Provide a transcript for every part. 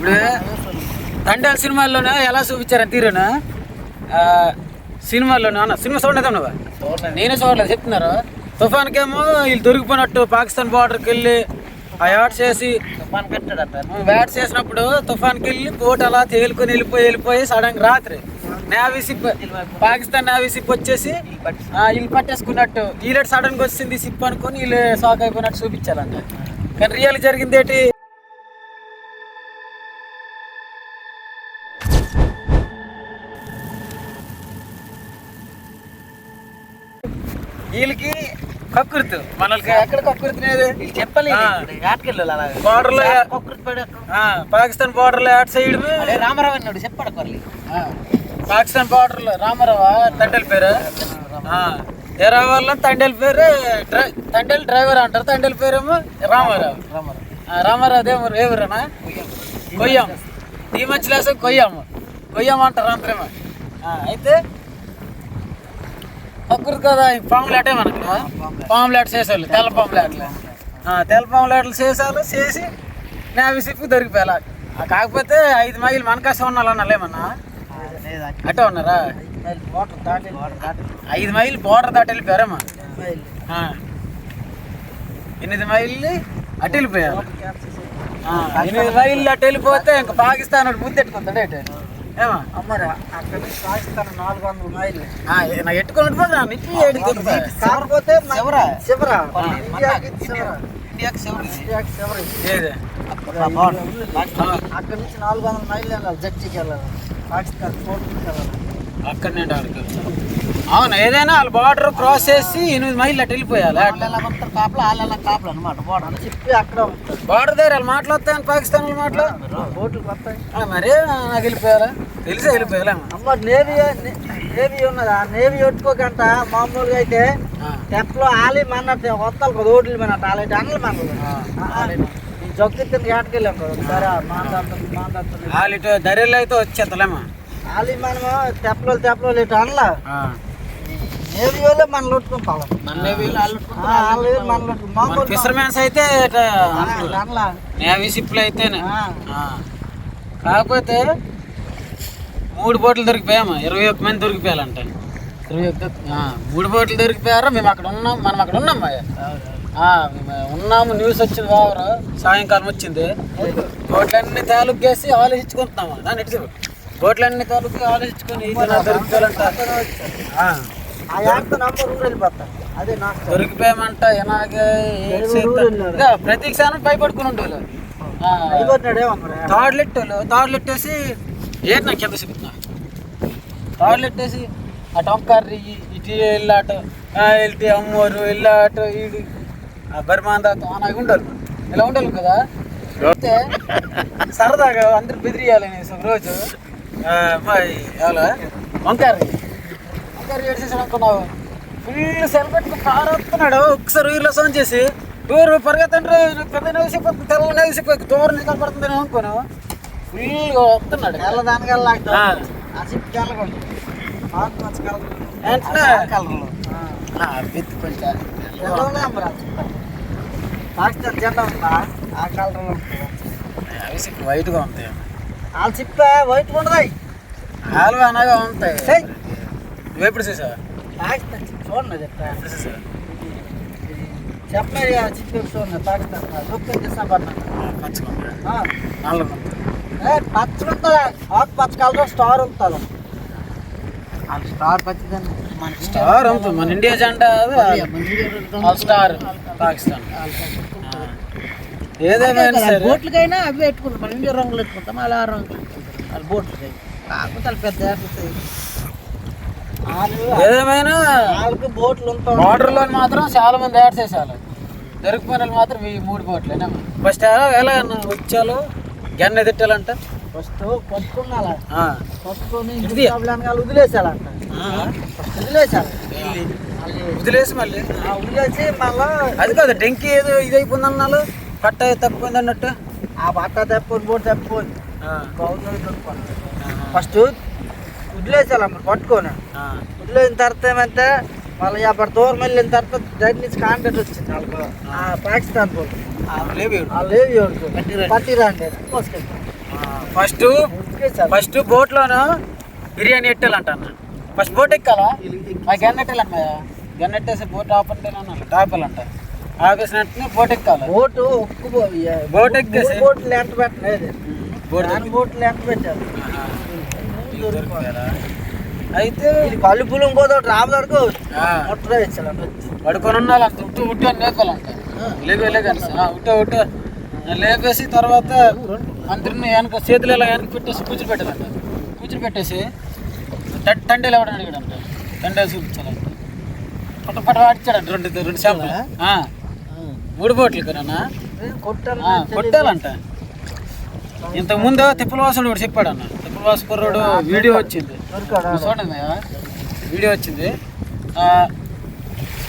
ఇప్పుడు తండాల సినిమాల్లోనే? ఎలా చూపించారని తీరునా? సినిమాల్లోనే అన్న? సినిమా చూడలేదు నేనే చూడలేదు చెప్తున్నారు. తుఫాన్కేమో వీళ్ళు దొరికిపోయినట్టు పాకిస్తాన్ బార్డర్కి వెళ్ళి ఆ యాడ్ చేసి బ్యాట్ చేసినప్పుడు తుఫాన్కి వెళ్ళి బోట్ అలా తేలుకొని వెళ్ళిపోయి వెళ్ళిపోయి సడన్ రాత్రి navy ship Pakistan navy ship వచ్చేసి వీళ్ళు పట్టేసుకున్నట్టు వీళ్ళు సడన్గా వచ్చింది సిప్ అనుకొని వీళ్ళు షాక్ అయిపోయినట్టు చూపించాలంట. కానీ రియల్ జరిగింది ఏంటి? వీళ్ళకి కక్కుర్తు మనకి ఎక్కడ కక్కుర్తినేది చెప్పలేదు Border లో- పాకిస్తాన్ బార్డర్లో అటు సైడ్ రామారావు అన్నాడు చెప్పాడు కొరలి పాకిస్తాన్ బార్డర్లో రామారావు? తండ్రి పేరు? ఎరా వాళ్ళ తండ్రి పేరు? డ్రై- తండ్రి డ్రైవర్ అంటారు తండ్రి పేరేమో? రామారావు. రామారావు. రామారావు దేవరు ఎవరనా కొయ్యాం. ఈ మధ్య లేసం కొయ్యాము కొయ్యాము అంటారు అందరేమో ఆ, అయితే ఒక్కరు కదా ఈ మనకు పాములేట్ చేసేవాళ్ళు తెల్ల పాంప్లెట్లు. తెల్ల పాంప్లెట్లు చేసేవాళ్ళు చేసి నేను సిప్పు దొరికిపోయాలి. కాకపోతే ఐదు మైలు మన ఉన్నాళ్ళన్నా లేమన్నా అట్టే ఉన్నారా? ఐదు మైలు బోర్డర్ దాటి వెళ్ళిపోయారమ్మా ఎనిమిది మైళ్ళు అటు వెళ్ళిపోయారు. ఎనిమిది మైళ్ళు అటు వెళ్ళిపోతే ఇంకా పాకిస్తాన్ వాడు ముద్దెట్టుకుంటాడు ఏంటి? అమ్మరా అక్కడ నుంచి పాకిస్తాన్ నాలుగు వందల మైళ్ళు. నాకు ఎట్టుకున్నట్టు. కాకపోతే శివరా? శివరా. ఇండియాకి శివరా? ఇండియాకి శివరా? అక్కడ నుంచి నాలుగు వందల మైళ్ళు వెళ్ళాలి జడ్జికి వెళ్ళాలి పాకిస్తాన్ కోర్టుకి వెళ్ళాలి. అక్కడ ఆడికి అవును? ఏదైనా వాళ్ళు బార్డర్ క్రాస్ చేసి ఎనిమిది మైళ్ళు అటు వెళ్ళిపోయాలి? వాళ్ళు కాపలా వాళ్ళు కాపలా అనమాట బోర్డర్ చెప్పి అక్కడ బార్డర్ దగ్గర వాళ్ళు మాట్లాడతాయని పాకిస్తాన్ వాళ్ళు మాట్లా బోట్లు వస్తాయి మరే నాకు వెళ్ళిపోయారా తెలిసే వెళ్ళిపోయాలేమా అమ్మ నేవీ నేవీ ఉన్నదా. నేవీ పెట్టుకోకంట మామూలుగా అయితే టెప్లో ఆలి మన్నట్టు వస్తాను కదా రోడ్లు మన్నట్టు. ఆలి అనలు మన తిని ఏటకెళ్ళాం కదా. సరే మాందంత మాందంత వాళ్ళు ధైర్యాలు అయితే వచ్చేస్తలేమా ఆలి మనము తెప్పలు తెప్పలు ఇటు అనలా నేవీ వాళ్ళే మన లొట్టుకుంటాం మన నేవీలో వాళ్ళు వాళ్ళు మన లొట్టు మామూలు ఫిషర్మెన్స్ అయితే నేవీ షిప్లు అయితేనే. కాకపోతే మూడు బోట్లు దొరికిపోయామా. ఇరవై ఒక్క మంది దొరికిపోయాలంట. ఇరవై ఒక్క? ఆ, మూడు బోట్లు దొరికిపోయారు. మేము అక్కడ ఉన్నాం. మనం అక్కడ ఉన్నాం ఉన్నాము. న్యూస్ వచ్చింది బావరు సాయంకాలం వచ్చింది. బోట్లన్నీ తాలూకేసి ఆలోచించుకుంటున్నాము దాన్ని. బోట్లన్నీ తాలూకు ఆలోచించుకొని దొరికిపోయాలంట. ఆ, ఆ ఊరు అదే నాకు దొరికిపోయామంట ఎలాగే ప్రతి క్షణం భయపడుకుని ఉండేవాళ్ళు. ఆ, మరి. తాడులెట్టాలు తాడులెట్టేసి ఏంటి నాకు కింద చెప్తున్నా తాడులెట్టేసి అటు ఒక్కర్రి ఇటు వెళ్ళాట వెళ్తే అమ్మోరు వెళ్ళాట ఈడు. ఆ బర్మాన్ దాకా అలాగే ఉండాలి ఇలా ఉండాలి కదా? అయితే సరదాగా అందరు బెదిరియాలనేసి ఒక రోజు ఆ, ఎవరు? వంకారి వంకారి ఏడ్చేసాడు అనుకున్నావు. ఫుల్ సెల్ పారేస్తున్నాడు ఒకసారి ఊరిలో సౌండ్ చేసి ఊరు పరిగెత్తండి పెద్ద తెల్ల నవ్వుసిపోయి దూరం నిలబడుతుందని అనుకోను ఫుల్గా వస్తున్నాడు. తెల్ల దానికల్లా ఆ. ఆ చిప్ వెంటనే. కలర్లో. పాకిస్తాన్ జెండా ఉందా ఆ కలర్లో అవి వైట్గా ఉంటాయి ఆ చిప్ప వైట్ ఉండదు. అనగా ఉంటాయి. నువ్వు ఎప్పుడు చూసావా పాకిస్తాన్ చూడండి చెప్తా ఎప్పుడు చూసావా? చెప్పలేదు ఆ చిప్ ఎప్పుడు చూడండి పాకిస్తాన్ దుఃఖం నల్లగా ఉంటాయి ఏ పచ్చ ఉంటుందా ఆకు పచ్చ కలర్ స్టార్ ఉంటుంది స్టార్ పచ్చిదండి మనకి స్టార్ ఉంటుంది మన ఇండియా జెండా స్టార్ పాకిస్తాన్. ఏదేమైనా సరే. బోట్లకైనా అవి పెట్టుకుంటాం మన ఇండియా రంగులు పెట్టుకుంటాం అలా రంగులు బోట్లకి కాకపోతే పెద్ద ఏదేమైనా బోట్లు బార్డర్లో మాత్రం చాలా మంది యాడ్ చేసేవాళ్ళు దొరికిపోయిన వాళ్ళు మాత్రం ఈ మూడు బోట్లేనా ఫస్ట్ ఎలా వచ్చాలో? గన్న తిట్టాలంట ఫస్ట్ పట్టుకున్నాలా ఆ. పట్టుకొని వదిలేసాలంట వదిలేసాలి వదిలేసి మళ్ళీ? ఆ వదిలేసి మళ్ళా అది కాదు డెంకి ఏదో ఇది అయిపోయింది అన్నాలు? పట్ట తక్కువైంది అన్నట్టు? ఆ ఆ. గవర్నమెంట్ పెట్టుకోండి ఆ. ఫస్ట్ వదిలేసాలి మరి పట్టుకొని. వదిలేసిన తర్వాత ఏమంటే మళ్ళీ అప్పటి దూరం వెళ్ళిన తర్వాత దగ్గర నుంచి కాంటాక్ట్ వచ్చింది వాళ్ళకు. ఆ. పాకిస్తాన్. వాళ్ళు పట్టిరండి ఫస్ట్ ఫస్ట్ బోట్లోను బిర్యానీ ఎట్టాలంట అన్న ఫస్ట్ బోట్ ఎక్కాలా? ఆ గన్ ఎట్టాలన్న గన్ ఎట్టేసి బోట్ ఆపంటేనన్న టాపాలంట ఆపేసినట్టునే బోట్ ఎక్కాలి. బోటు ఒక్క బోట్ ఎక్కేసి. బోట్లు ఎంత పెట్టలేదు. బోట్ బోట్లు ఎంత దొరికిపోయారా? అయితే ఇది కలుపులు ఇంకోటి రాబు మొట్ట ఇచ్చాలంట పడుకొని ఉండాలి అంత. ఉట్టు ఉట్టు అని లేపాలంట లేపే ఉట్ట ఉట్ట. లేపేసి తర్వాత అందరిని వెనక చేతులు ఇలా వెనక పెట్టేసి కూర్చుని పెట్టేసి తండేలు ఎవడని అడిగాడంట. తండేలు చూపించాలంట. పట్ట పట్ట వాడిచ్చాడంట రెండు రెండు చేపలు. ఆ, మూడు బోట్లు కొట్టాలి? కొట్టాలంట. ఇంతకు ముందు తిప్పలవాసుడు కూడా చెప్పాడు అన్న తిప్పలవాసు కుర్రోడు వీడియో వచ్చింది? చూడండి వీడియో వచ్చింది.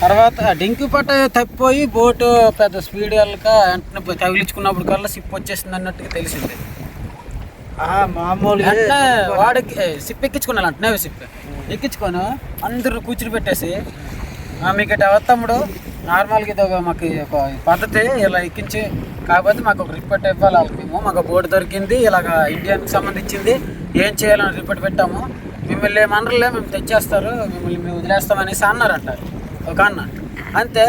తర్వాత డింకి పట్ట తప్పిపోయి బోటు పెద్ద స్పీడ్ వెళ్ళక వెంటనే తగిలించుకున్నప్పుడు కల్లా సిప్ వచ్చేసింది అన్నట్టుగా తెలిసింది. ఆ, మామూలుగా వెంటనే వాడికి సిప్ ఎక్కించుకున్నాను అంటనే సిప్. ఎక్కించుకొని అందరూ కూర్చుని పెట్టేసి "ఆ, మీకు ఇటు తమ్ముడు? నార్మల్గా ఇది ఒక మాకు ఒక పద్ధతి ఇలా ఎక్కించి కాకపోతే మాకు ఒక రిపోర్ట్ ఇవ్వాలి వాళ్ళకి మేము. మాకు బోర్డు దొరికింది ఇలాగ ఇండియాకి సంబంధించింది. ఏం చేయాలని రిపోర్ట్ పెట్టాము. మిమ్మల్ని ఏమనరులే మేము తెచ్చేస్తారు మిమ్మల్ని మేము వదిలేస్తామనేసి అన్నారంట. ఒక అన్న. అంతే.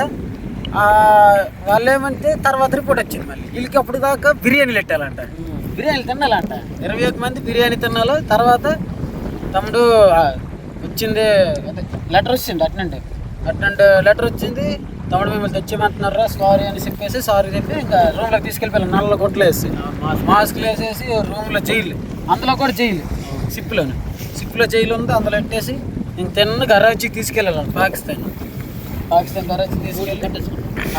వాళ్ళు ఏమంటే తర్వాత రిపోర్ట్ వచ్చింది మళ్ళీ. వీళ్ళకి అప్పుడు దాకా బిర్యానీలు పెట్టాలంట బిర్యానీలు తినాలంట. ఇరవై ఒక మంది బిర్యానీ తిన్నాలో తర్వాత తమ్ముడు వచ్చింది లెటర్ వచ్చింది అట్నండి. అట్నండి లెటర్ వచ్చింది. తమ్ముడు మిమ్మల్ని తెచ్చేయమంటున్నారా సారీ అని చెప్పేసి సారీ చెప్పి ఇంకా రూమ్లోకి తీసుకెళ్ళిపోయాను నల్ల కొట్లు వేసి. మాస్క్లు వేసేసి రూమ్లో జైలు అందులో కూడా జైలు సిప్లోనే సిప్లో జైలు ఉంది అందులో పెట్టేసి ఇంక తిన్న కరాచీకి తీసుకెళ్ళాలి పాకిస్తాన్. పాకిస్తాన్ కరాచీ తీసుకెళ్ళి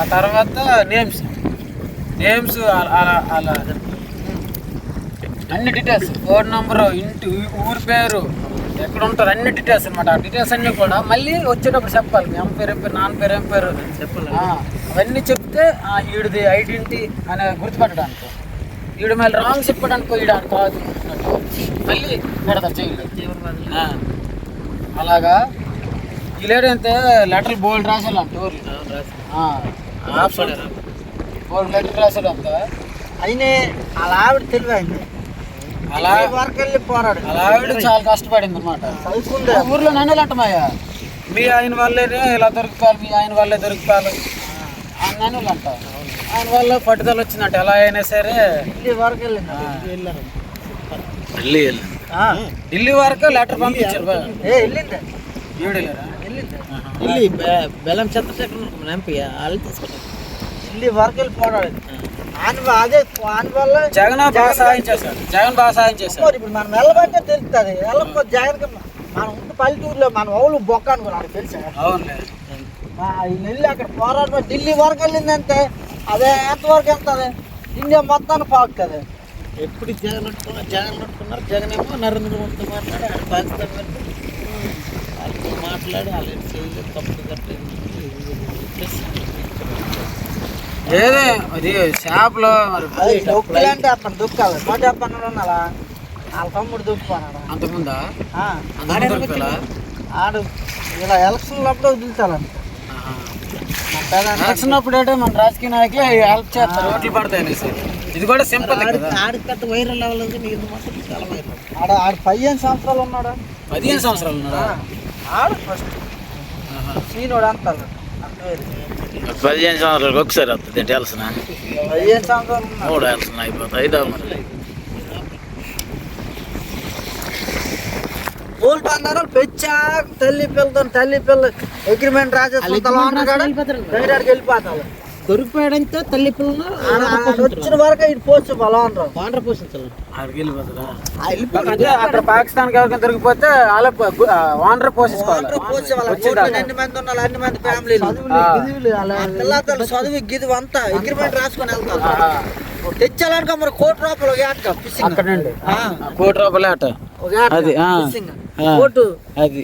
ఆ తర్వాత నేమ్స్ నేమ్స్ అలా అలా అన్ని డీటెయిల్స్ ఫోన్ నంబర్ ఇంటి ఊరి పేరు. ఎక్కడ ఉంటారు అన్ని డీటెయిల్స్ అనమాట ఆ డీటెయిల్స్ అన్ని కూడా మళ్ళీ వచ్చేటప్పుడు చెప్పాలి. మీ అమ్మ పేరు ఏం పేరు నాన్న పేరు ఏం పేరు? చెప్పాలి. అవన్నీ చెప్తే ఆ, ఈడిది ఐడెంటిటీ అనే గుర్తుపెట్టడానికి ఈడు మళ్ళీ రాంగ్ చెప్పడానికి ఈడ కాదు. మళ్ళీ పెడతారు ఆ. అలాగా. ఈ లేడు అయితే లెటర్ బోల్డ్ రాసేయాలంట ఊర్లో ఆప్షన్ బోల్డ్ లెటర్ రాసేయాలంట అయినే అలా ఆవిడ తెలివైంది. అలా వరకు వెళ్ళి పోరాడు. అలా ఆవిడ చాలా కష్టపడింది అనమాట ఊర్లో నన్ను అంటమాయా మీ ఆయన వల్లేనే ఇలా దొరికిపోవాలి మీ ఆయన వల్లే దొరికిపోవాలి అని నన్ను అంట ఆయన వల్ల పట్టుదల వచ్చిందంట ఎలా అయినా సరే. ఢిల్లీ వరకు వెళ్ళింది ఢిల్లీ ఆ. ఢిల్లీ వరకు లెటర్ పంపించారు. ఆహా. బెల్లం చెత్త ఎంపీ వాళ్ళు తీసుకుంటారు ఢిల్లీ వరకు వెళ్ళి పోరాడు జగన్ బాగా సాయం చేశాడు. జగన్ బాగా సాయం చేశాడు. మరి ఇప్పుడు మనం వెళ్ళబట్టే తెలుస్తుంది. వెళ్ళకపోతే జగన్ మనం ఉంటే పల్లెటూరులో మన ఊళ్ళు బొక్క అనుకున్నాడు తెలుసా? వెళ్ళి అక్కడ పోరాడు ఢిల్లీ వరకు వెళ్ళిందంటే అదే ఎంతవరకు వెళ్తుంది? ఇండియా మొత్తాన్ని పాకుతుంది ఎప్పుడు జగన్ జగన్ పట్టుకున్నారు జగన్ ఏమో నరేంద్ర మోదీతో మాట్లాడి ఆయన పాకిస్తాన్ వెళ్ళి వాళ్ళతో మాట్లాడి వాళ్ళు చేయలేదు తప్పుడు కట్టలేదు ఏదే అది షాప్లో దొక్కులు అంటే అప్పని దుక్కాలి. నూట డెబ్బై ఉన్నారా వాళ్ళ తమ్ముడు దుక్కున్నాడు దొరికిపోయాలా? ఆడు ఇలా ఎలక్షన్ అప్పుడు పెదాన్ని ఎలక్షన్ అప్పుడు అంటే మన రాజకీయ నాయకులు హెల్ప్ చేస్తారు ఓట్లు పడతాయి అనేసి. ఇది కూడా సింపుల్ కదా. ఆడికి పెద్ద వైరల్ అవ్వలేదు నీకు మాత్రం చాలా వైరల్. ఆడ ఆడు పదిహేను సంవత్సరాలు ఉన్నాడు? పదిహేను సంవత్సరాలు ఉన్నాడా? ఆడు ఫస్ట్. సీనోడు అంటారు పదిహేను సంవత్సరాలకు ఒకసారి వస్తుంది ఉన్నాడు మూడు వెళ్ళసిన అయిపోతుంది ఐదో మరి. పూలు బంగారు తల్లి పిల్లతో తల్లి పిల్ల అగ్రిమెంట్ రాజేస్తాడికి వెళ్ళిపోతాడు దొరికిపోయాడంటే తల్లి పిల్లలు వచ్చిన వరకు ఇటు పోవచ్చు బలం రావు వాండర్ పోషించాలి అక్కడ పాకిస్తాన్ ఎవరికైనా దొరికిపోతే వాళ్ళ వానర్ పోషించుకోవాలి ఎన్ని మంది ఉన్నారు అన్ని మంది ఫ్యామిలీ పిల్లలు చదువు గిది అంతా అగ్రిమెంట్ రాసుకొని వెళ్తారు. తెచ్చాలనుకో మరి కోటి రూపాయలు ఒక ఏటక ఫిషింగ్ అక్కడ నుండి? ఆ. కోటి రూపాయలు ఏటక అది. కోటు. అది.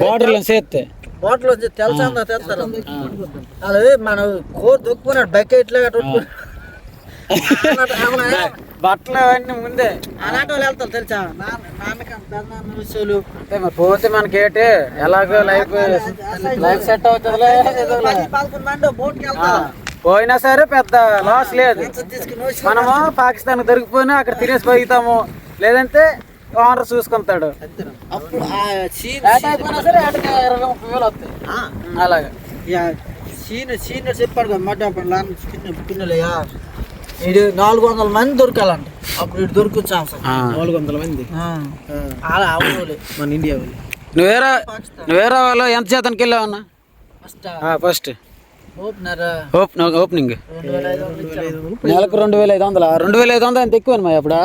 బార్డర్లో చేస్తే. బాటిల్ వచ్చి తెలుసా తెలుస్తారు అది మన కోట్ దొక్కున్నాడు బకెట్ లాగా బట్టలు అవన్నీ ముందే. అలాంటి వాళ్ళు వెళ్తారు తెలుసా? నాన్న నాన్నకం పెద్దనాన్న విషయాలు. అంటే మరి పోతే మనకేటి? ఎలాగో లైఫ్ లైఫ్ సెట్ వెళ్తారు పోయినా సరే పెద్ద లాస్ లేదు. మనము పాకిస్తాన్ దొరికిపోయినా అక్కడ తినేసి పోయితాము లేదంటే ఓనర్ చూసుకుంటాడు. అప్పుడు సరే ఇరవై ముప్పై వేలు వస్తాయి. అలాగే. చెప్పాడు కదా లాన్ పిన్నలయ్యా నాలుగు వందల మంది దొరకాలంట. అప్పుడు ఇటు దొరుకుచ్చు అవసరం నాలుగు వందల మంది? అలా మన ఇండియా వాళ్ళు నువ్వేరా నువ్వేరా వాళ్ళు ఎంత చేతనికి వెళ్ళావన్నా? ఫస్ట్? ఫస్ట్. ఓపెనింగ్. నెలకు రెండు వేల ఐదు వందల? రెండు వేల ఐదు వందలు ఎంత ఎక్కువ అప్పుడు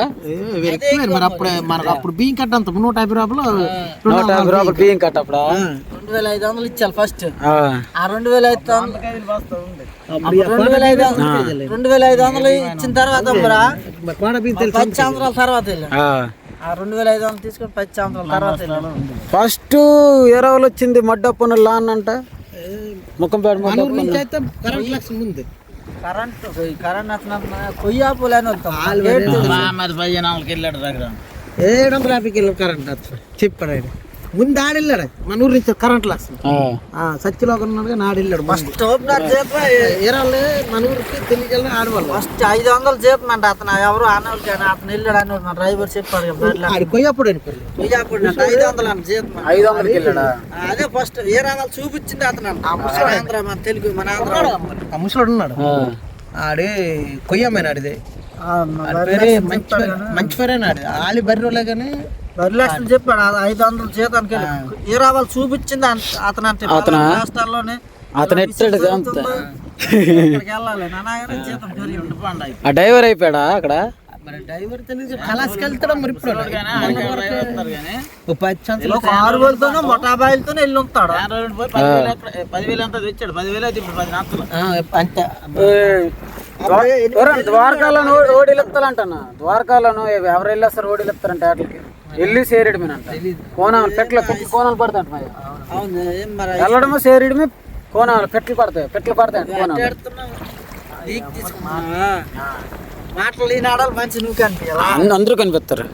మరి అప్పుడే మనకు అప్పుడు బియ్యం కట్ట అంత నూట యాభై రూపాయలు నూట యాభై రూపాయలు బియ్యం కట్ట అప్పుడా రెండు వేల ఐదు వందలు ఇచ్చాను ఫస్ట్ ఆ. ఆ రెండు వేల ఐదు రెండు వేల ఐదు వందలు రెండు వేల ఐదు వందలు ఇచ్చిన తర్వాత పది సంవత్సరాల తర్వాత వెళ్ళాను. ఆ. ఆ రెండు వేల ఐదు వందలు తీసుకొని పది సంవత్సరాల తర్వాత వెళ్ళాను. ఫస్ట్ ఎరవలు వచ్చింది మడ్డప్పన లాన్ అంట. ముఖంపేట మన ఊరు మడ్డప్పన నుంచి అయితే కరెంట్ లక్ష ముందు కరెంట్ కరెంట్ అతను కొయ్యాపులు అని వస్తాం గేట్ మరి పదిహేను వందలకి వెళ్ళాడు దగ్గర ఏడు వందల యాభైకి వెళ్ళి కరెంట్ వస్తుంది చెప్పాడు ఆయన ముందు ఆడెళ్ళాడు మన ఊరు నుంచి కరెంట్ లక్ష సత్యలో ఉన్నాడు నాడు వెళ్ళాడు ఫస్ట్ ఓపెనర్ చేప ఏరాళ్ళు మన ఊరికి తెలియజల్లి ఆడవాళ్ళు. ఫస్ట్ ఐదు వందలు చేపమంట అతను. ఎవరు అనేవాళ్ళు కానీ అతను వెళ్ళాడు అని మన డ్రైవర్ చెప్పాడు పోయప్పుడు అనుకోలేదు కొయ్యాపుడు అంట. ఐదు వందలు అంట చేప ఐదు వందలకి వెళ్ళాడా? అదే ఫస్ట్ ఏ రావాలి చూపించింది అతను అంట. మన ఆంధ్ర మన తెలుగు మన ఆంధ్ర ఆ ముసలోడు ఉన్నాడు. ఆ. ఆడే కొయ్యమైన ఆడిదే ఆ, మంచి పేరు- మంచి పేరే ఆడి ఆలి బర్రెలే కానీ వరిలక్ష్మి చెప్పాడు. ఆ ఐదు వందలు జీతానికి వెళ్ళి ఏ రావాలి చూపించింది అతను అంటే అతనా? రాష్ట్రాల్లోనే అతను ఎట్టాడు అంత. ఆ డ్రైవర్ అయిపోయాడా అక్కడ? పది మొటాబాయిలతోనే వెళ్ళి ఉంటాడు. పదివేలు ఎంత తెచ్చాడు? పదివేలు అయితే ఇప్పుడు పది అంతే. ద్వారకాలను ఓడిలెత్తాలంటన్నా ద్వారకాలను ఎవరు వెళ్ళేస్తారు ఓడిలెత్తారంటే వాటికి వెళ్ళి సేరేయడమేనంట కోనాలు పెట్ల పెట్లు కోనాలు అవును ఏం మరి వెళ్ళడము సేరేయడమే కోనాలు పెట్లు పడతాయి పెట్లు కోనాలు. మాటలు ఈ నాడాలు మంచి నువ్వు కనిపించాలా అందరూ కనిపిస్తారు.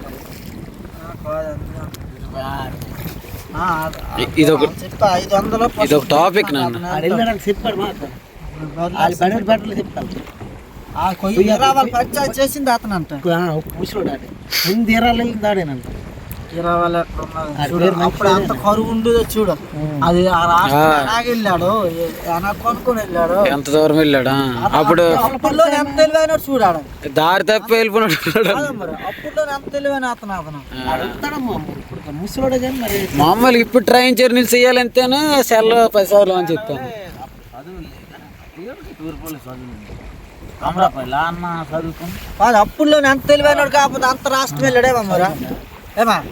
ఇ- ఇది ఒక చెప్తా ఐదు వందలు ఇది ఒక టాపిక్ నాన్న. బట్టలు చెప్తాను ఆ కొయ్యి రావాలి పంచాయతీ చేసింది అతను అంట ఆడే. ముందు ఏరాలు వెళ్ళింది ఆడేనంట. ఇరవై ఉన్నది అప్పుడు అంత కరువు ఉండేదో చూడు. అది ఆ రాష్ట్రం వెళ్ళాడు కొనుక్కొని వెళ్ళాడు. ఎంత దూరం వెళ్ళాడా? అప్పుడు అప్పుడులో ఎంత తెలివైనాడు చూడాడు దారి తప్పి వెళ్ళిపోయినాడు. కాదు మరి అప్పుడులో ఎంత తెలివైన అతను అతను. అడుగుతాడమ్మా ఇప్పుడు ముసలోడే కానీ మరి మామూలుగా ఇప్పుడు ట్రైన్ జర్నీలు చేయాలంటేనే సెల్ పది సార్లు అని కాదు అప్పుడులో ఎంత తెలివైనాడు కాకపోతే అంత రాష్ట్రం వెళ్ళాడేమో మరి. ఏమా?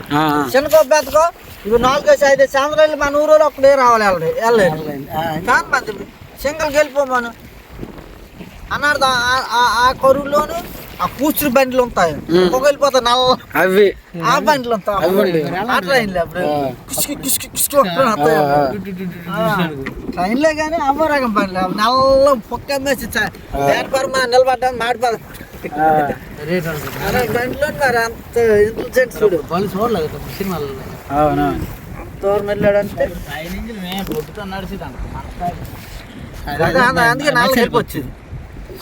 చిన్నకో బెతకో. ఇప్పుడు నాలుగేసి ఐదు సంవత్సరాలు మన ఊరిలో అప్పుడే రావాలి వెళ్ళడు వెళ్ళలేదు కాదు మంది. సింగల్ గెలిపోమాను అన్నాడు దా- ఆ- కరువులోను ఆ కూర్చుని బండ్లు ఉంటాయి. వెళ్ళిపోతాయి నల్ల అవి. ఆ బండ్లు ఉంటాయి. ట్రైన్లు అప్పుడు కిసుకి కిసుకి కిసుకి ట్రైన్లే కానీ అవ్వరకం బండ్లు. నల్ల పొక్క మేసి ప్లాట్ఫామ్ నిలబడ్డా మాడిపోదు. అవును? దూరం వెళ్ళాడంటే అందుకే నల్ల హెల్ప్ వచ్చింది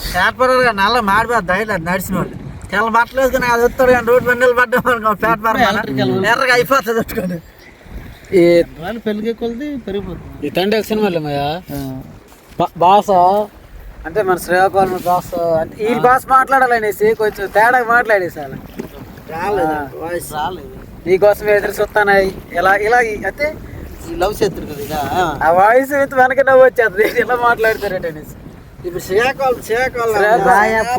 ప్లాట్ఫామ్గా నల్ల మాడిపోద్ది ధైర్యం నడిచిన వాళ్ళు తెల్ల బట్టలు వేసుకుని అది వస్తాడు కానీ రోడ్డు బండి పడ్డాం ప్లాట్ఫామ్ ఎర్రగా అయిపోతుంది ఈ వాళ్ళు పెళ్ళికే కొలిది పెరిగిపోతుంది. ఈ తండ్రి సినిమాలు ఏమయ్యా? బా- భాష అంటే మన శ్రీకాకుళం భాష అంటే ఈ భాష మాట్లాడాలనేసి కొంచెం తేడా మాట్లాడేసి అలా. రాలేదు నీకోసం ఎదురు చూస్తానాయి ఇలా ఇలా అయితే ఈ లవ్ చేద్దరు కదా ఇక ఆ. వాయిస్ అయితే వెనక నవ్వు వచ్చేది ఇలా మాట్లాడతారేంటి అనేసి ఇప్పుడు శ్రీకాకుళం శ్రీకాకుళం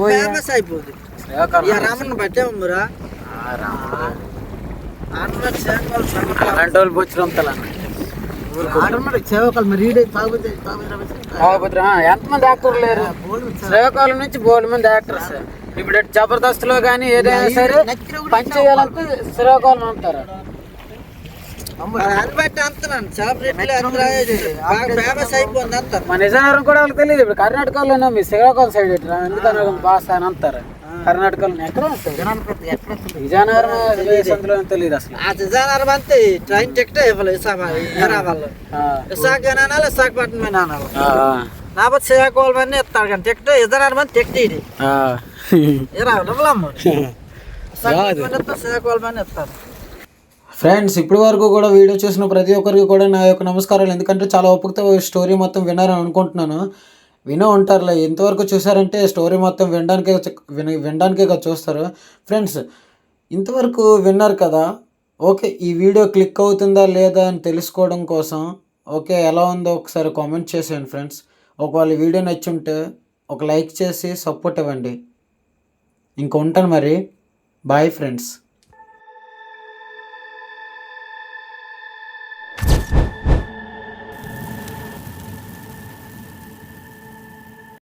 ఫేమస్ అయిపోతుంది శ్రీకాకుళం రమణ బట్టే ఉందిరా. ఆంధ్ర శ్రీకాకుళం. అలాంటి వాళ్ళు బొచ్చురం ఎంతమంది యాక్టర్లు లేరు? శ్రీకాకుళం నుంచి బోల్డ్ మంది యాక్టర్స్ ఇప్పుడు జబర్దస్త్లో కానీ ఏదైనా సరే పని చేయాలంటే శ్రీకాకుళం అంటారు. మన నిజానగరం కూడా వాళ్ళకి తెలియదు. ఇప్పుడు కర్ణాటకలోనే మీ శ్రీకాకుళం సైడ్ ఎట్లా ఎందుకని భాష అని అంటారు. కర్ణాటకలో ఎక్కడ విజయనగరం తెలియదు అసలు. నిజానారం అంతే. ట్రైన్ టికెట్ ఇవ్వాలి విశాఖ విశాఖపట్నం. లేకపోతే శ్రీకాకుళం ఇస్తాడు కానీ టికెట్ టికెట్ ఇది. శ్రీకాకుళం ఇస్తారు ఫ్రెండ్స్ ఇప్పటి వరకు కూడా వీడియో చూసిన ప్రతి ఒక్కరికి కూడా నా యొక్క నమస్కారాలు. ఎందుకంటే చాలా ఓపికతో స్టోరీ మొత్తం విన్నారని అనుకుంటున్నాను. వినే ఉంటారులే. ఎంతవరకు చూసారంటే స్టోరీ మొత్తం వినడానికే విన వినడానికే చూస్తారు. ఫ్రెండ్స్ ఇంతవరకు విన్నారు కదా? ఓకే ఈ వీడియో క్లిక్ అవుతుందా లేదా అని తెలుసుకోవడం కోసం ఓకే ఎలా ఉందో ఒకసారి కామెంట్ చేసేయండి ఫ్రెండ్స్. ఒకవేళ వీడియో నచ్చుంటే ఒక లైక్ చేసి సపోర్ట్ ఇవ్వండి. ఇంక ఉంటాను మరి. Bye friends.